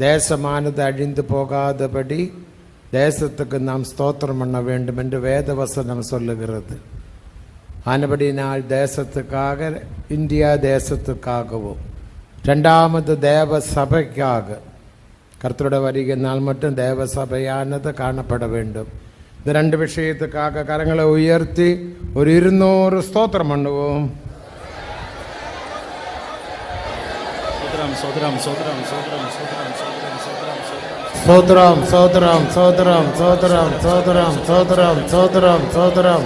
தேசமானது அழிந்து போகாதபடி தேசத்துக்கு நாம் ஸ்தோத்திரம் பண்ண வேண்டும் என்று வேதவசனம் சொல்லுகிறது ஆனபடினால் தேசத்துக்காக இந்தியா தேசத்துக்காகவும் ரெண்டாமது தேவ சபைக்காக கர்த்தருடைய வருகை நாள் மட்டும் தேவ சபையானது காணப்பட வேண்டும் இந்த ரெண்டு விஷயத்துக்காக கரங்களை உயர்த்தி ஒரு இருநூறு ஸ்தோத்திரம் பண்ணுவோம் சோதரம் சோதரம் சோதரம் சோதரம் சோதரம் సోదరం సోదరం సోదరం సోదరం సోదరం సోదరం సోదరం సోదరం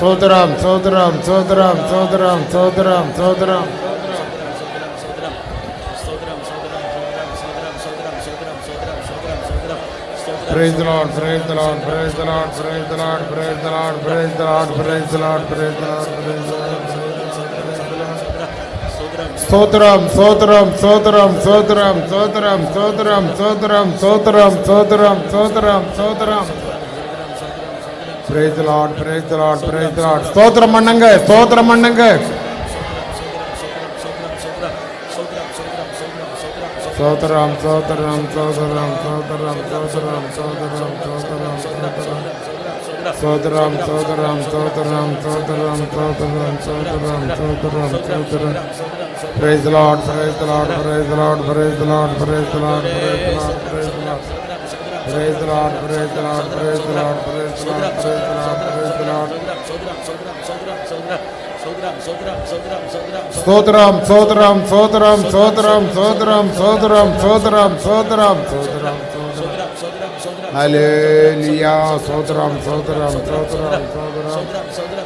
సోదరం సోదరం సోదరం సోదరం సోదరం సోదరం Praise the Lord, praise the Lord, praise the Lord, praise the Lord, praise the Lord, praise the Lord, praise the Lord, praise the Lord, praise the Lord. சோத்ரம் சோத்ரம் சோத்ரம் சோத்ரம் சோத்ரம் சோத்ரம் சோத்ரம் சோத்ரம் சோத்ரம் சோத்ரம் சோத்ரம் praise lord praise lord praise lord praise the lord ஸ்தோத்திரம் பண்ணுங்க ஸ்தோத்திரம் பண்ணுங்க ஸ்தோத்திரம் ஸ்தோத்திரம் ஸ்தோத்திரம் ஸ்தோத்திரம் ஸ்தோத்திரம் ஸ்தோத்திரம் ஸ்தோத்திரம் ஸ்தோத்திரம் ஸ்தோத்திரம் ஸ்தோத்திரம் ஸ்தோத்திரம் ஸ்தோத்திரம் ஸ்தோத்திரம் ஸ்தோத்திரம் ஸ்தோத்திரம் Praise praise lord praise lord praise lord praise lord praise lord praise lord praise lord praise lord praise lord praise lord praise lord praise lord స్తోత్రం స్తోత్రం స్తోత్రం స్తోత్రం స్తోత్రం స్తోత్రం స్తోత్రం స్తోత్రం స్తోత్రం స్తోత్రం హల్లెలూయా స్తోత్రం స్తోత్రం స్తోత్రం స్తోత్రం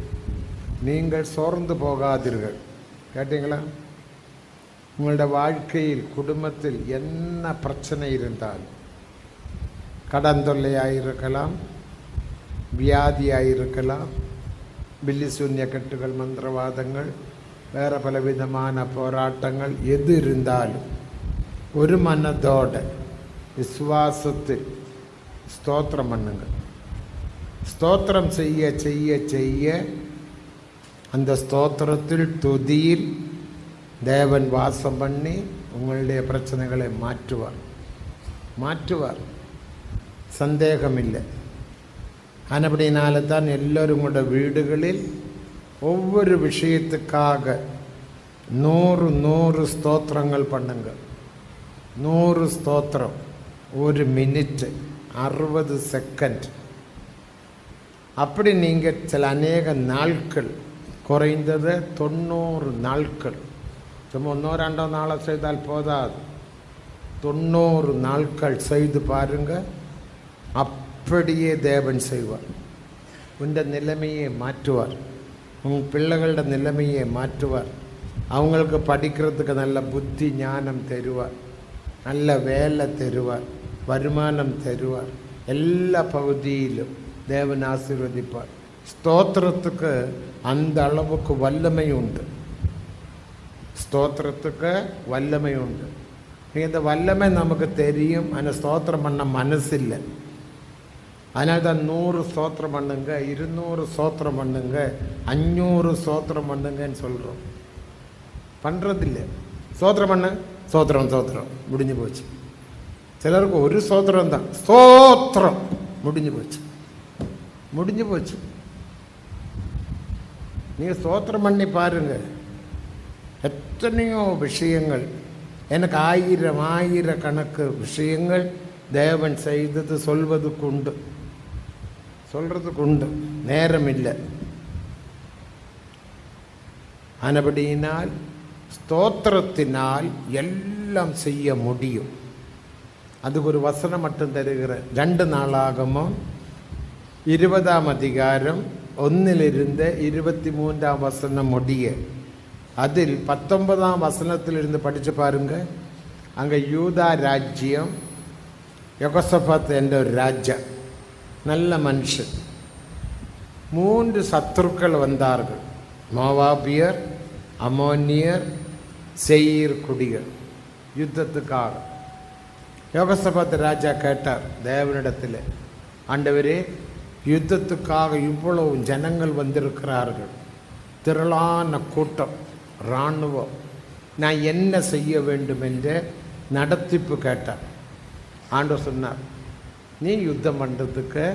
நீங்கள் சோர்ந்து போகாதீர்கள். கேட்டீங்களா? உங்களோட வாழ்க்கையில் குடும்பத்தில் என்ன பிரச்சனை இருந்தாலும் கடன் தொல்லையாக இருக்கலாம் வியாதியாக இருக்கலாம் பில்லி சூன்ய கட்டுகள் மந்திரவாதங்கள் வேறு பலவிதமான போராட்டங்கள் எது இருந்தாலும் ஒரு மனதோட விசுவாசத்தில் ஸ்தோத்திரம் பண்ணுங்கள். ஸ்தோத்திரம் செய்ய செய்ய செய்ய அந்த ஸ்தோத்திரத்தில் துதியில் தேவன் வாசம் பண்ணி உங்களுடைய பிரச்சனைகளை மாற்றுவார். மாற்றுவார். சந்தேகமில்லை. ஆனப்படினால தான் எல்லோரும் கூட வீடுகளில் ஒவ்வொரு விஷயத்துக்காக நூறு நூறு ஸ்தோத்திரங்கள் பண்ணுங்க. நூறு ஸ்தோத்திரம். ஒரு மினிட் அறுபது செகண்ட். அப்படி நீங்கள் சில அநேக நாட்கள் കുറയുന്നത് തൊണ്ണൂറ് നാൾക്കൾ ഇത് ഒന്നോ രണ്ടോ നാളെ ചെയ്താൽ പോതാത് தொண்ணூறு நாட்கள் செய்து பாருங்க அப்படியே தேவன் செய்வார். உண்ட நிலைமையை மாற்றுவார். உங்கள் பிள்ளைகளோட நிலைமையை மாற்றுவார். அவங்களுக்கு படிக்கிறதுக்கு நல்ல புத்தி ஞானம் தருவார். நல்ல வேலை தருவார். வருமானம் தருவார். எல்லா பகுதியிலும் தேவன் ஆசீர்வதிப்பார். ஸ்தோத்திரத்துக்கு அந்த அளவுக்கு வல்லமை உண்டு ஸ்தோத்திரத்துக்கு வல்லமை உண்டு இந்த வல்லமை நமக்கு தெரியும் ஆனால் ஸ்தோத்திரம் பண்ண மனசில்லை அதனால தான் நூறு ஸ்தோத்திரம் பண்ணுங்க இருநூறு ஸ்தோத்திரம் பண்ணுங்க அஞ்சூறு ஸ்தோத்திரம் பண்ணுங்கன்னு சொல்கிறோம் பண்ணுறதில்லை ஸ்தோத்திரம் பண்ண ஸ்தோத்திரம் ஸ்தோத்திரம் முடிஞ்சு போச்சு சிலருக்கு ஒரு ஸ்தோத்திரம் தான் ஸ்தோத்திரம் முடிஞ்சு போச்சு முடிஞ்சு போச்சு நீங்கள் ஸ்தோத்திரம் பண்ணி பாருங்கள் எத்தனையோ விஷயங்கள் எனக்கு ஆயிரம் ஆயிரக்கணக்கு விஷயங்கள் தேவன் செய்தது சொல்வதுக்கு உண்டு. சொல்கிறதுக்கு உண்டு. நேரம் இல்லை. ஆனபடியினால் ஸ்தோத்திரத்தினால் எல்லாம் செய்ய முடியும். அதுக்கு ஒரு வசனம் மட்டும் தருகிற. ரெண்டு நாளாகமும் இருபதாம் அதிகாரம் ஒன்னிலிருந்து இருபத்தி மூன்றாம் வசனம் முடிய அதில் பத்தொன்பதாம் வசனத்திலிருந்து படித்து பாருங்க அங்கே யூதா ராஜ்யம் யொகசபாத் என்ற ஒரு ராஜா நல்ல மனுஷன் மூன்று சத்துருக்கள் வந்தார்கள் மோவாபியர் அமோனியர் செயீர் குடிகள் யுத்தத்துக்காக யோகசபாத் ராஜா கேட்டார் தேவனிடத்தில் ஆண்டவரே யுத்தத்துக்காக இவ்வளவு ஜனங்கள் வந்திருக்கிறார்கள். திரளான கூட்டம் இராணுவம். நான் என்ன செய்ய வேண்டும் என்று நடத்திப்பு கேட்டார். ஆண்டு சொன்னார் நீ யுத்தம் பண்ணுறதுக்கு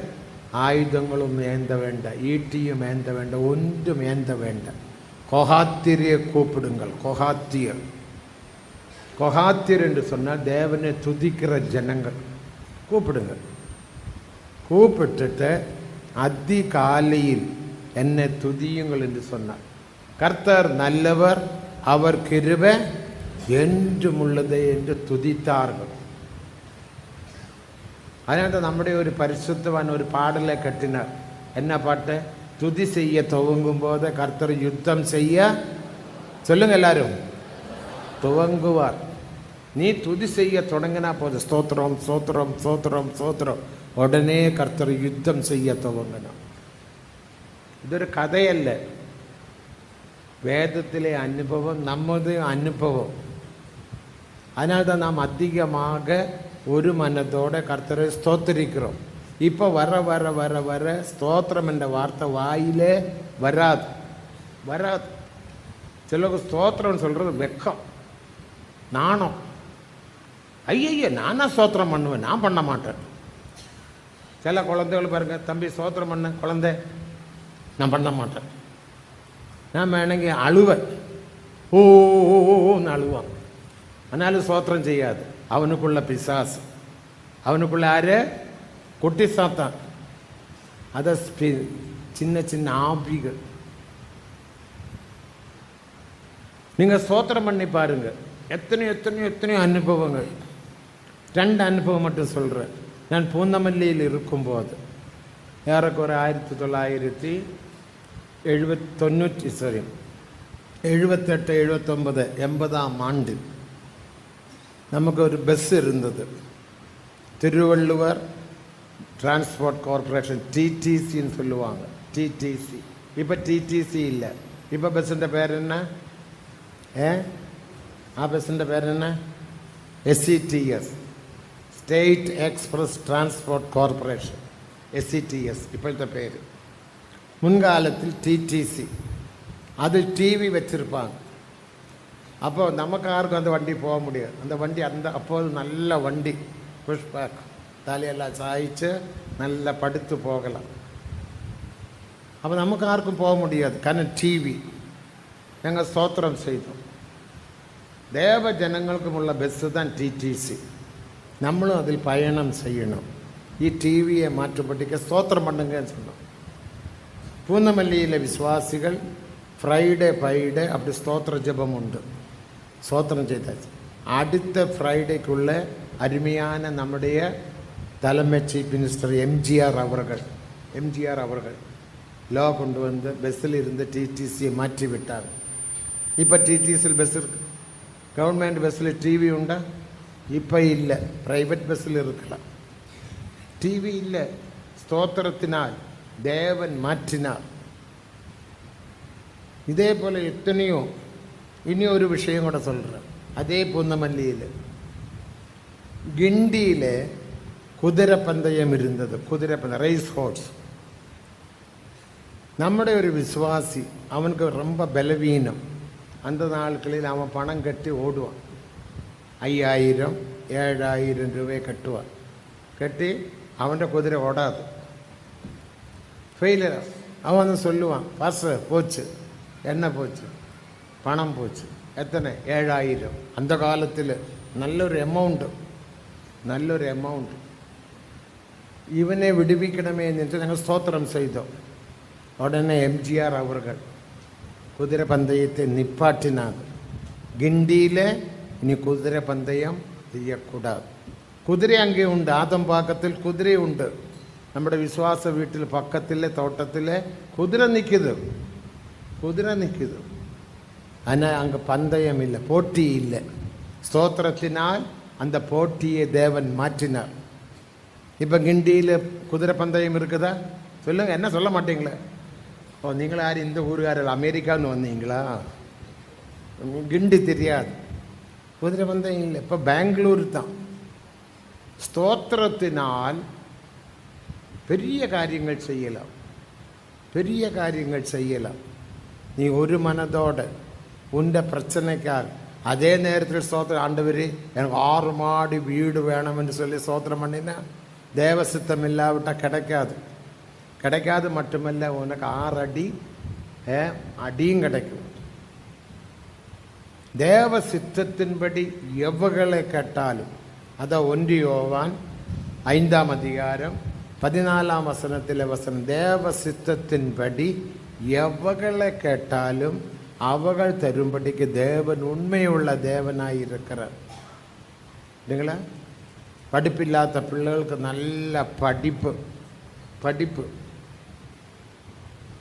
ஆயுதங்களும் ஏந்த வேண்டாம் ஈட்டியும் ஏந்த வேண்டாம் ஒன்றும் ஏந்த வேண்டாம். கொகாத்திரியை கூப்பிடுங்கள் கொகாத்தியர். கொகாத்தியர் என்று சொன்னால் தேவனை துதிக்கிற ஜனங்கள். கூப்பிடுங்க. கூப்பிட்டுட்டு அதி காலையில் என்னை துதியுங்கள் என்று சொன்னார் கர்த்தர் நல்லவர் அவர் கிருப என்றும் உள்ளது என்று துதித்தார்கள் അതിനകത്ത് നമ്മുടെ ഒരു പരിശുദ്ധവാൻ ഒരു പാടലെ കെട്ടിനാർ എന്നാ പാട്ട് തുതി ചെയ്യ തുവങ്കുമ്പോൾ കർത്തർ യുദ്ധം ചെയ്യ ചൊല്ലുങ്ങ എല്ലാവരും തുവങ്കുവാർ நீ துதி செய்ய தொடங்கினா போதும் ஸ்தோத்திரம் ஸ்தோத்திரம் ஸ்தோத்திரம் ஸ்தோத்திரம் உடனே கர்த்தர் யுத்தம் செய்ய துவங்கணும் ഇതൊരു കഥയല്ല വേദത്തിലെ അനുഭവം നമ്മുടെ അനുഭവം அதனால்தான் நாம் அதிகமாக ஒரு மனதோட கர்த்தரை ஸ்தோத்திரிக்கிறோம் இப்போ வர வர வர வர ஸ்தோத்திரம் என்ற வார்த்தை வாயிலே வராது வராது சிலருக்கு ஸ்தோத்திரம்னு சொல்கிறது வெக்கம் நாணம் ஐயய்ய நானா சோத்திரம் பண்ணுவேன் நான் பண்ண மாட்டேன். சில குழந்தைகள் பாருங்க தம்பி சோத்திரம் பண்ண குழந்தை. நான் பண்ண மாட்டேன். நான் வேணுங்க அழுவேன். ஓன்னு அழுவான். ஆனாலும் சோத்திரம் செய்யாது. அவனுக்குள்ள பிசாசு. அவனுக்குள்ள ஆறு குட்டி சாத்தான். அதை சின்ன சின்ன ஆபிகள் நீங்கள் சோத்திரம் பண்ணி பாருங்க. எத்தனையோ எத்தனையோ எத்தனையோ அனுபவங்கள். ரெண்டு அனுபவம் மட்டும் சொல்கிறேன் நான் பூந்தமல்லியில் இருக்கும்போது ஏறக்குறை ஆயிரத்தி தொள்ளாயிரத்தி எழுபத் தொண்ணூற்றி சரி എഴുപത്തെട്ട് എഴുപത്തൊമ്പത് എൺപതാം ആണ്ടിൽ നമുക്കൊരു ബസ് ഇരുന്നത് തിരുവള്ളുവർ டிரான்ஸ்போர்ட் கார்ப்பரேஷன் டிடிசின்னு சொல்லுவாங்க டிடிசி இப்போ டிடிசி இல்லை இப்போ பஸ்ஸுன்ற பேர் என்ன ഏ ആ ബസ്സിൻ്റെ പേരെന്നാ S C T S state express transport corporation S C T S ഇപ്പോഴത്തെ പേര് முன்காலத்தில் டிடிசி அது டிவி வச்சுருப்பாங்க அப்போ நமக்கு யாருக்கும் அந்த வண்டி போக முடியாது அந்த வண்டி அந்த அப்போது நல்ல வண்டி புஷ்பேக் தலையெல்லாம் சாய்ச்சு நல்லா படுத்து போகலாம் அப்போ நமக்கு யாருக்கும் போக முடியாது കാരണം டிவி ഞങ്ങൾ സ്തോത്രം ചെയ്തു ദേവ ജനങ്ങൾക്കുമുള്ള ബസ് தான் டிடிசி நம்மளும் அதில் பயணம் செய்யணும் ഈ ടി വിയെ മാറ്റപ്പെട്ടിക്ക് സ്തോത്രം பண்ணுங்கன்னு சொன்னோம் பூந்தமல்லியில் விசுவாசிகள் ஃப்ரைடே ஃப்ரைடே அப்படி ஸ்தோத்திர ஜெபம் உண்டு ஸ்தோத்திரம் செய்தாச்சு அடுத்த ஃப்ரைடேக்குள்ள அருமையான நம்முடைய தலைமை சீஃப் மினிஸ்டர் எம்ஜிஆர் அவர்கள் எம்ஜிஆர் அவர்கள் லோ கொண்டு வந்து பஸ்ஸில் இருந்து டிடிசியை மாற்றி விட்டார் இப்போ டிடிசியில் பஸ் இருக்கு கவர்மெண்ட் பஸ்ஸில் டிவி உண்டா இப்போ இல்லை ப்ரைவேட் பஸ்ஸில் இருக்கலாம் டிவி இல்லை ஸ்தோத்திரத்தினால் தேவன் மாற்றினார் இதே போல் எத்தனையோ இனி ஒரு விஷயம் கூட சொல்கிறேன் அதே பூந்தமல்லியில் கிண்டியில் குதிரை பந்தயம் இருந்தது குதிரை பந்தயம் ரேஸ் ஹோர்ஸ் നമ്മുടെ ഒരു വിശ്വാസി അവനക്ക് ரொம்ப ബലവീനം அந்த നാളുകളിൽ അവൻ പണം കെട്ടി ഓടുവാൻ അയ്യായിരം ഏഴായിരം രൂപയെ കെട്ടുക. കെട്ടി അവന്റെ കുതിര ഓടാതെ. ഫെയിലർ അവൻ വന്ന് സൊല്ലുവാൻ பர்ஸு போச்சு എണ്ണ പോച്ച്. പണം പോച്ച്. എത്ര ഏഴായിരം. അന്ധകാലത്തിൽ നല്ലൊരു എമൗണ്ട് നല്ലൊരു എമൗണ്ട് ഇവനെ വിടുവിക്കണമേ എന്നിട്ട് ഞങ്ങൾ സ്തോത്രം ചെയ്തോ. ഉടനെ എം ജി ആർ അവർ കുതിരപന്തയത്തെ നിപ്പാട്ടിനാകും ഗിണ്ടിയിലെ இனி குதிரை பந்தயம் செய்யக்கூடாது குதிரை அங்கே உண்டு ஆதம்பாக்கத்தில் குதிரை உண்டு നമ്മുടെ വിശ്വാസ വീട്ടിൽ പക്കത്തിലെ തോട്ടത്തിലെ കുതിര നിൽക്കുത് കുതിര നിൽക്കുത് അതിന് அங்கே பந்தயம் இல்லை போட்டி இல்லை ஸ்தோத்திரத்தினால் அந்த போட்டியை தேவன் மாற்றினார் இப்போ கிண்டியில் குதிரை பந்தயம் இருக்குதா சொல்லுங்க என்ன சொல்ல மாட்டீங்களே ஓ நீங்கள் யார் இந்த ஊருக்காரர் அமெரிக்கான்னு வந்தீங்களா கிண்டி தெரியாது குதிரை பந்தயம் இல்லை இப்போ பெங்களூர் தான் ஸ்தோத்திரத்தினால் பெரிய காரியங்கள் செய்யலாம் பெரிய காரியங்கள் செய்யலாம் நீ ஒரு மனதோட உண்ட பிரச்சனைக்காக அதே நேரத்தில் ஸ்தோத்திரம் ஆண்டவர் எனக்கு ஆறு மாடி வீடு வேணும்னு சொல்லி ஸ்தோத்திரம் பண்ணினா தேவசித்தம் இல்லாவிட்டால் கிடைக்காது கிடைக்காது மட்டுமல்ல உனக்கு ஆறு அடி ஏ, அடியும் கிடைக்கும் தேவ சித்தத்தின்படி எவ்வளை கேட்டாலும் அதை ஒன்றி யோவான் ஐந்தாம் அதிகாரம் பதினாலாம் வசனத்திலே வசனம் தேவ சித்தத்தின்படி எவ்வளை கேட்டாலும் அவர்கள் தரும்படிக்கு தேவன் உண்மையுள்ள தேவனாய் இருக்கிறார். இல்லைங்களா? படிப்பில்லாத பிள்ளைகளுக்கு நல்ல படிப்பு படிப்பு.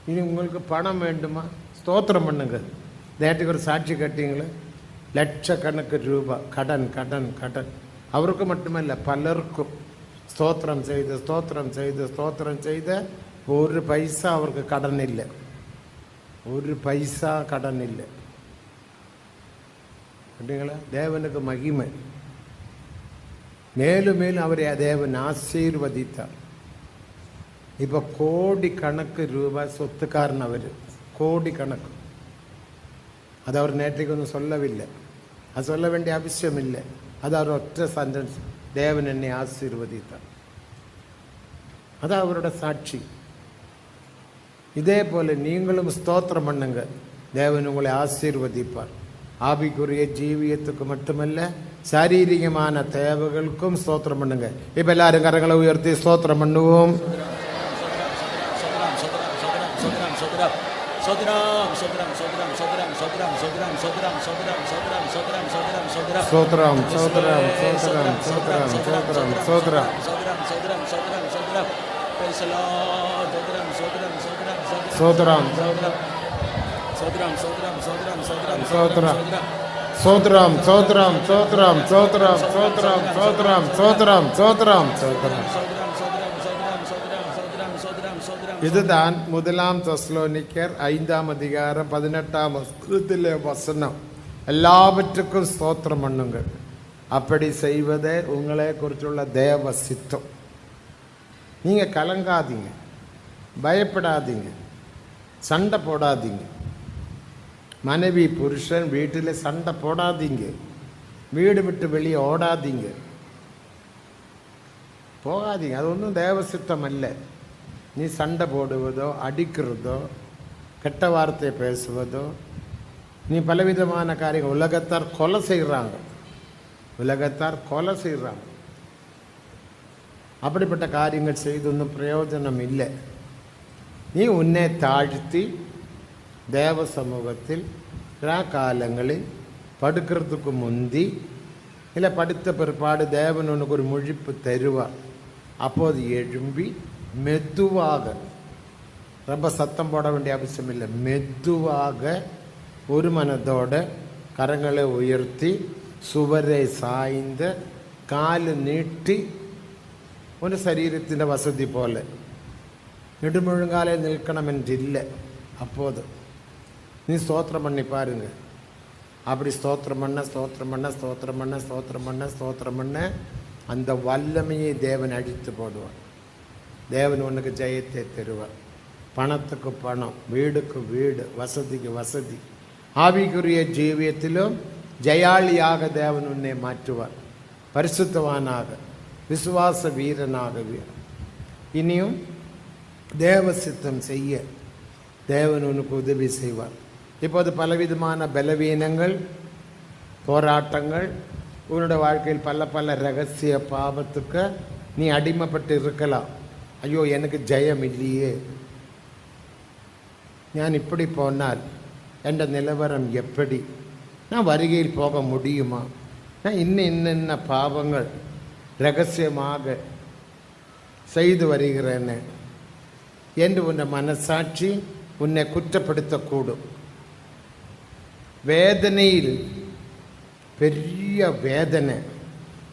இனி உங்களுக்கு பணம் வேண்டுமா? ஸ்தோத்திரம் பண்ணுங்க. நேற்றுக்கு ஒரு சாட்சி கட்டிங்களே? ലക്ഷക്കണക്ക് രൂപ കടൻ കടൻ കടൻ അവർക്ക് മറ്റുമല്ല പലർക്കും സ്തോത്രം ചെയ്ത് സ്തോത്രം ചെയ്ത് സ്തോത്രം ചെയ്ത് ഒരു പൈസ അവർക്ക് കടനില്ല ഒരു പൈസ കടനില്ല കുട്ടികളെ ദേവനക്ക് മഹിമ மேலும் மேலும் அவரை தேவன் ஆசீர்வதித்தார் இப்போ கோடிக்கணக்கு ரூபாய் சொத்துக்காரன் அவர் கோடிக்கணக்கு அது அவர் நேற்றைக்கு ஒன்றும் சொல்லவில்லை അത് ചൊല്ല വേണ്ട ആവശ്യമില്ല അത് അവരൊറ്റ സെൻറ്റൻസ് ദേവൻ എന്നെ ആശീർവദിത്താണ് அது அவரோட சாட்சி. இதே போல் நீங்களும் ஸ்தோத்திரம் பண்ணுங்க. தேவன் உங்களை ஆசீர்வதிப்பார். ஆவிக்குரிய ஜீவியத்துக்கு மட்டுமல்ல சாரீரிகமான தேவைகளுக்கும் ஸ்தோத்திரம் பண்ணுங்க. இப்போ எல்லாரும் கரங்களை உயர்த்தி ஸ்தோத்திரம் பண்ணுவோம். சோதராம். Sotrán, Sotrán, Sotrán, Sotrán, Sotrán, Sotrán, Sotrán, Sotrán, Sotrán. Sotrán, Sotrán, Sotrán, Sotrán, Sotrán, Sotrán. Sotrán, Sotrán, Sotrán, Sotrán. Praise the Lord. Sotrán, Sotrán, Sotrán, Sotrán. Sotrán, Sotrán, Sotrán, Sotrán, Sotrán. Сотрам, сотрам, сотрам, сотрам, сотрам, сотрам, сотрам, сотрам, сотрам. இதுதான் முதலாம் தஸ்லோனிக்கர் ஐந்தாம் அதிகாரம் பதினெட்டாம் வசனத்திலே வசனம். எல்லாவற்றுக்கும் ஸ்தோத்திரம் பண்ணுங்க அப்படி செய்வதே உங்களை குறிச்சுள்ள தேவ சித்தம். நீங்கள் கலங்காதீங்க. பயப்படாதீங்க. சண்டை போடாதீங்க. மனைவி புருஷன் வீட்டில் சண்டை போடாதீங்க. வீடு விட்டு வெளியே ஓடாதீங்க. போகாதீங்க. அது ஒன்றும் தேவசித்தம் அல்ல. நீ சண்டை போடுவதோ அடிக்கிறதோ கெட்ட வார்த்தை பேசுவதோ நீ பலவிதமான காரியங்கள் உலகத்தார் கொலை செய்கிறாங்க உலகத்தார் கொலை செய்கிறாங்க அப்படிப்பட்ட காரியங்கள் செய்து ஒன்றும் பிரயோஜனம் இல்லை. நீ உன்னை தாழ்த்தி தேவ சமூகத்தில் காலங்களில் படுக்கிறதுக்கு முந்தி இல்லை படுத்த பிற்பாடு தேவன் உனக்கு ஒரு முழிப்பு தருவார். அப்போது எழும்பி மெதுவாக. ரொம்ப சத்தம் போட வேண்டிய அவசியம் இல்லை. மெதுவாக ஒரு மனதோட கரங்களை உயர்த்தி சுவரை சாய்ந்து കാല് നീട്ടി ഒരു ശരീരത്തിൻ്റെ വസതി പോലെ നെടുമുഴുങ്കാലെ നിൽക്കണമെന്നില്ല അപ്പോൾ നീ സ്തോത്രം പണി പാരുങ്ക அப்படி ஸ்தோத்திரம் பண்ண ஸ்தோத்திரம் பண்ண ஸ்தோத்திரம் பண்ண ஸ்தோத்திரம் பண்ண ஸ்தோத்திரம் பண்ண அந்த வல்லமையை தேவன் அழித்து போடுவான் தேவன் உனக்கு ஜெயத்தை தருவார். பணத்துக்கு பணம் வீடுக்கு வீடு வசதிக்கு வசதி. ஆவிக்குரிய ஜீவியத்திலும் ஜெயாளியாக தேவன் உன்னை மாற்றுவார். பரிசுத்தவானாக விசுவாச வீரனாக இனியும் தேவ சித்தம் செய்ய தேவன் உனக்கு உதவி செய்வார். இப்போது பலவிதமான பலவீனங்கள் போராட்டங்கள் உன்னோட வாழ்க்கையில் பல பல ரகசிய பாவத்துக்கு நீ அடிமைப்பட்டு இருக்கலாம். അയ്യോ എനിക്ക് ജയമില്ലേ ഞാൻ ഇപ്പടി പോന്നാൽ എൻ്റെ നിലവരം എപ്പടി ഞാൻ വരികയിൽ പോക മുടിയുമാ ഞാൻ ഇന്ന ഇന്ന ഇന്ന പാപങ്ങൾ രഹസ്യമാക ചെയ്തു വരികയാണ് എൻ്റെ ഉന്നെ മനസാക്ഷി ഉന്നെ കുറ്റപ്പെടുത്തക്കൂടും വേദനയിൽ പെരിയ വേദന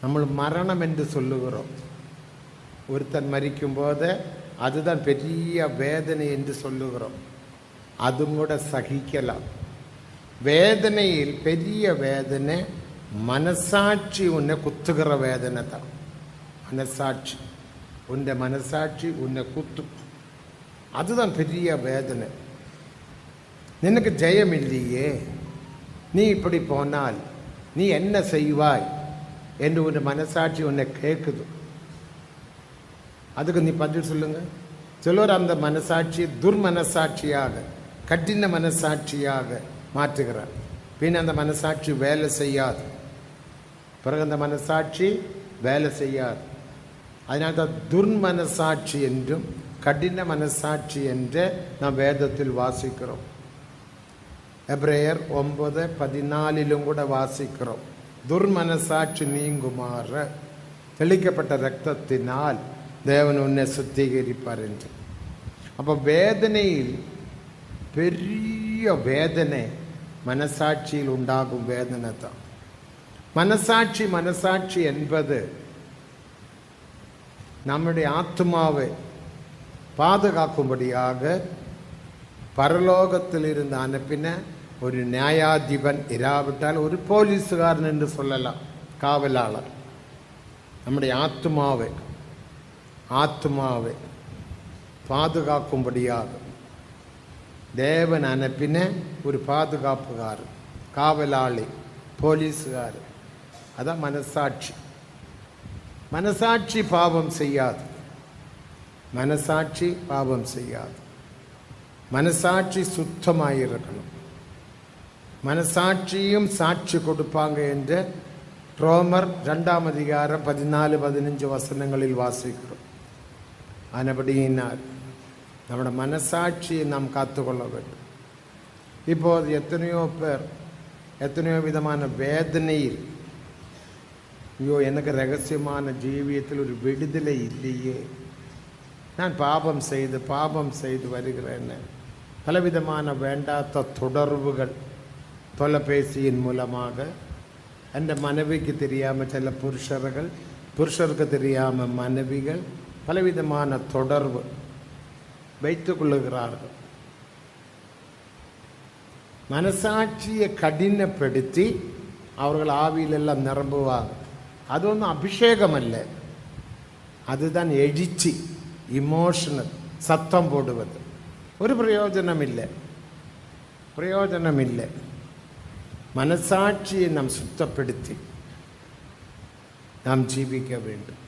നമ്മൾ മരണം എന്ന് ചൊല്ലുகிறோம் ஒருத்தன் மறிக்கும் போது அதுதான் பெரிய வேதனை என்று சொல்லுகிறோம். அதுவும் கூட சகிக்கலாம். வேதனையில் பெரிய வேதனை மனசாட்சி உன்னை குத்துகிற வேதனை தான். மனசாட்சி. உன்னை மனசாட்சி உன்னை குத்து அதுதான் பெரிய வேதனை. நினக்கு ஜெயம் இல்லையே. நீ இப்படி போனால் நீ என்ன செய்வாய்? என்று உன் மனசாட்சி உன்னை கேட்குது. அதுக்கு நீ பதில் சொல்லுங்க. சிலர் அந்த மனசாட்சி துர்மனசாட்சியாக கடின மனசாட்சியாக மாற்றுகிறார். பின் அந்த மனசாட்சி வேலை செய்யாது. பிறகு அந்த மனசாட்சி வேலை செய்யாது. அதனால் தான் துர்மனசாட்சி என்றும் கடின மனசாட்சி என்று நாம் வேதத்தில் வாசிக்கிறோம். எப்ரேயர் ஒன்பது பதினாலிலும் கூட வாசிக்கிறோம். துர்மனசாட்சி நீங்குமாறு தெளிக்கப்பட்ட ரத்தத்தினால் தேவன் உன்னை சுத்திகரிப்பார் என்று அப்போ வேதனையில் பெரிய வேதனை மனசாட்சியில் உண்டாகும் வேதனை தான் மனசாட்சி மனசாட்சி என்பது நம்முடைய ஆத்மாவை பாதுகாக்கும்படியாக பரலோகத்தில் இருந்து அனுப்பின ஒரு நியாயாதிபன் இராவிட்டால் ஒரு போலீஸுகாரன் என்று சொல்லலாம் காவலாளர் நம்முடைய ஆத்மாவை ஆத்மாவை பாதுகாக்கும்படியாக. தேவன் அனுப்பின ஒரு பாதுகாப்புகாரன் காவலாளி போலீஸுகாரன் அதான் மனசாட்சி. மனசாட்சி பாவம் செய்யாது. மனசாட்சி பாவம் செய்யாது. மனசாட்சி சுத்தமாக இருக்கணும் மனசாட்சியும் சாட்சி கொடுப்பாங்க என்று ரோமர் ரெண்டாம் அதிகாரம் பதினாலு பதினஞ்சு வசனங்களில் வாசிக்கிறோம். ஆனபடியினால் நம்முடைய மனசாட்சியை நாம் காத்துக்கொள்ள வேண்டும் இப்போது எத்தனையோ பேர் எத்தனையோ விதமான வேதனையில் ஐயோ எனக்கு ரகசியமான ஜீவியத்தில் ஒரு விடுதலை இல்லையே நான் பாபம் செய்து பாபம் செய்து வருகிறேன்னு பலவிதமான வேண்டாத்த தொடர்புகள் தொலைபேசியின் மூலமாக എൻ്റെ மனைவிக்கு தெரியாமல் சில புருஷர்கள் புருஷருக்கு தெரியாமல் மனைவிகள் பலவிதமான தொடர்பு வைத்து கொள்ளுகிறார்கள். மனசாட்சியை கடினப்படுத்தி அவர்கள் ஆவியிலெல்லாம் நிரம்புவாங்க அது ஒன்றும் அபிஷேகம் அல்ல அதுதான் எழுச்சி இமோஷனல் சத்தம் போடுவது. ஒரு பிரயோஜனம் இல்லை பிரயோஜனம் இல்லை மனசாட்சியை நாம் சுத்தப்படுத்தி நாம் ஜீவிக்க வேண்டும்.